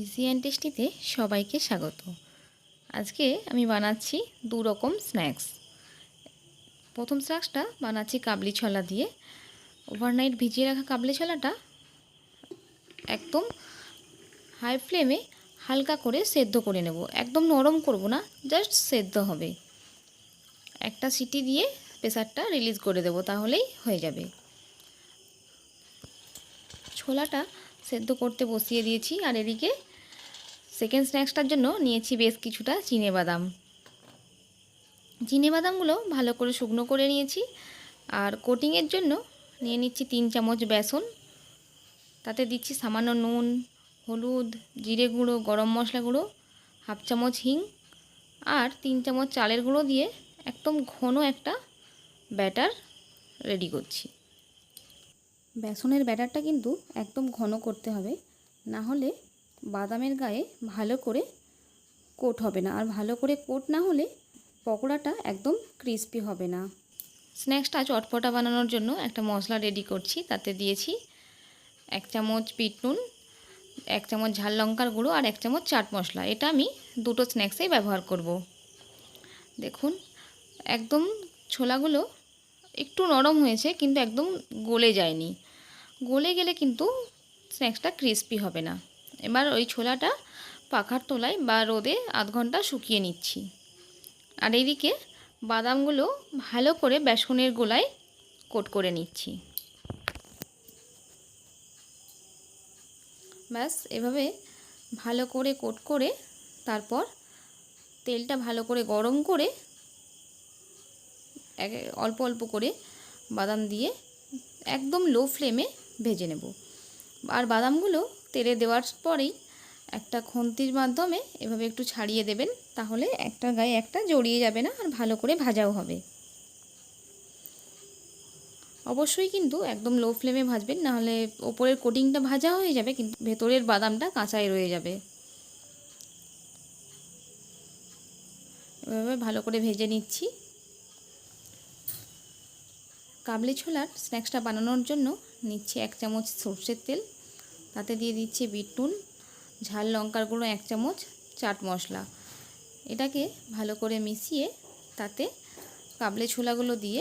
Easy and টেস্টিতে সবাইকে স্বাগত। আজকে আমি বানাচ্ছি দু রকম স্ন্যাক্স। প্রথম স্ন্যাক্সটা বানাচ্ছি কাবলি ছোলা দিয়ে। ওভারনাইট ভিজিয়ে রাখা কাবলি ছোলাটা একদম হাই ফ্লেমে হালকা করে সেদ্ধ করে নেব। একদম নরম করব না, জাস্ট সেদ্ধ হবে। একটা সিটি দিয়ে প্রেসারটা রিলিজ করে দেব, তাহলেই হয়ে যাবে। ছোলাটা সেদ্ধ করতে বসিয়ে দিয়েছি আর এদিকে সেকেন্ড স্ন্যাক্সটার জন্য নিয়েছি বেশ কিছুটা চিনে বাদাম। চিনে বাদামগুলো ভালো করে শুকনো করে নিয়েছি আর কোটিংয়ের জন্য নিয়ে নিচ্ছি তিন চামচ বেসন। তাতে দিচ্ছি সামান্য নুন, হলুদ, জিরে গুঁড়ো, গরম মশলা গুঁড়ো, হাফ চামচ হিং আর তিন চামচ চালের গুঁড়ো দিয়ে একদম ঘন একটা ব্যাটার রেডি করছি। বেসনের ব্যাটারটা কিন্তু একদম ঘন করতে হবে। না হলে বাদামের গায়ে ভালো করে কোট হবে না। আর ভালো করে কোট না হলে পকোড়াটা একদম ক্রিস্পি হবে না। স্ন্যাক্সটা চটপটা বানানোর জন্য একটা মশলা রেডি করছি। তাতে দিয়েছি এক চামচ বিট নুন, এক চামচ ঝাল লঙ্কার গুঁড়ো আর এক চামচ চাট মশলা। এটা আমি দুটো স্ন্যাক্সেই ব্যবহার করব। দেখুন, একদম ছোলাগুলো একটু নরম হয়েছে কিন্তু একদম গলে যায়নি। গলে গেলে কিন্তু স্ন্যাক্সটা ক্রিস্পি হবে না। এবার ওই ছোলাটা পাখার তোলায় বা রোদে আধ ঘণ্টা শুকিয়ে নিচ্ছি। আর এইদিকে বাদামগুলো ভালো করে বেসনের গোলায় কোট করে নিচ্ছি। ব্যাস, এভাবে ভালো করে কোট করে তারপর তেলটা ভালো করে গরম করে অল্প অল্প করে বাদাম দিয়ে একদম লো ফ্লেমে ভেজে নেব। আর বাদামগুলো তেলে দেওয়ার পরেই একটা খন্তির মাধ্যমে এভাবে একটু ছাড়িয়ে দেবেন, তাহলে একটা গায়ে একটা জড়িয়ে যাবে না আর ভালো করে ভাজাও হবে। অবশ্যই কিন্তু একদম লো ফ্লেমে ভাজবেন, নাহলে ওপরের কোটিংটা ভাজা হয়ে যাবে, কিন্তু ভেতরের বাদামটা কাঁচাই রয়ে যাবে। এভাবে ভালো করে ভেজে নিচ্ছি। কাবলি ছোলার স্ন্যাক্সটা বানানোর জন্য নিচ্ছি এক চামচ সর্ষের তেল। তাতে দিয়ে দিচ্ছে বিটুন ঝাল লঙ্কার গুঁড়ো এক চামচ, চাট মশলা। এটাকে ভালো করে মিশিয়ে তাতে কাবলি ছোলাগুলো দিয়ে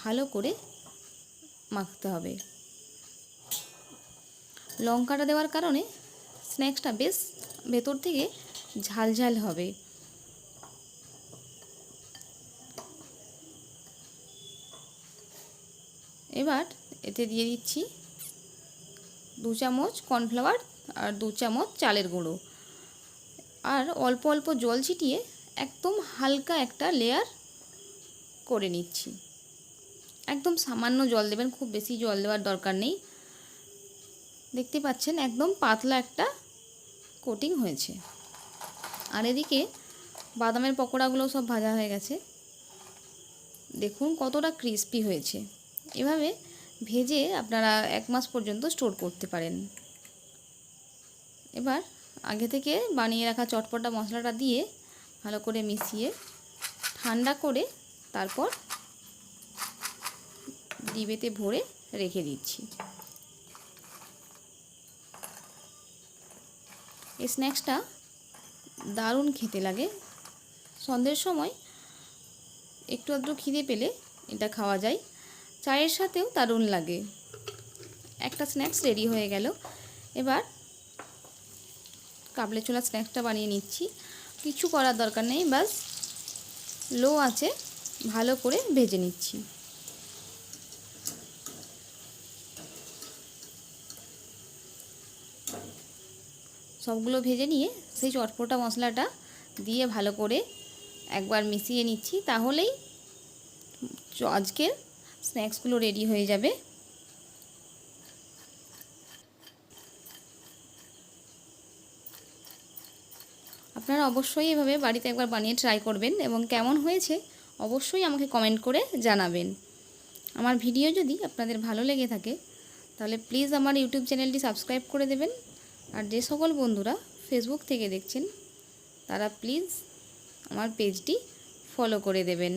ভালো করে মাখতে হবে। লঙ্কাটা দেওয়ার কারণে স্ন্যাক্সটা বেশ ভেতর থেকে ঝাল ঝাল হবে। এবার এতে দিয়ে দিচ্ছি দু চামচ কর্নফ্লাওয়ার আর দু চামচ চালের গুঁড়ো। আর অল্প অল্প জল ছিটিয়ে একদম হালকা একটা লেয়ার করে নিচ্ছি। একদম সামান্য জল দেবেন, খুব বেশি জল দেওয়ার দরকার নেই। দেখতে পাচ্ছেন একদম পাতলা একটা কোটিং হয়েছে। আর এদিকে বাদামের পকোড়াগুলো সব ভাজা হয়ে গেছে। দেখুন কতটা ক্রিস্পি হয়েছে। এভাবে ভেজে আপনারা এক মাস পর্যন্ত স্টোর করতে পারেন। এবার আগে থেকে বানিয়ে রাখা চটপটা মশলাটা দিয়ে ভালো করে মিশিয়ে ঠান্ডা করে তারপর ডিবেতে ভরে রেখে দিচ্ছি। এই স্ন্যাক্সটা দারুণ খেতে লাগে। সন্ধ্যের সময় একটু আধটু খিদে পেলে এটা খাওয়া যায়। চায়ের সাথেও দারুণ লাগে। একটা স্ন্যাক্স রেডি হয়ে গেল। এবার কাবলে ছোলা স্ন্যাক্সটা বানিয়ে নিচ্ছি। কিছু করার দরকার নেই বাস লো আছে ভালো করে ভেজে নিচ্ছি। সবগুলো ভেজে নিয়ে সেই চটপটা মশলাটা দিয়ে ভালো করে একবার মিশিয়ে নিচ্ছি। তাহলেই আজকের স্ন্যাক্সগুলো রেডি হয়ে যাবে। আপনারা অবশ্যই এভাবে বাড়িতে একবার বানিয়ে ট্রাই করবেন এবং কেমন হয়েছে অবশ্যই আমাকে কমেন্ট করে জানাবেন। আমার ভিডিও যদি আপনাদের ভালো লেগে থাকে, তাহলে প্লিজ আমার ইউটিউব চ্যানেলটি সাবস্ক্রাইব করে দেবেন। আর যে সকল বন্ধুরা ফেসবুক থেকে দেখছেন, তারা প্লিজ আমার পেজটি ফলো করে দেবেন।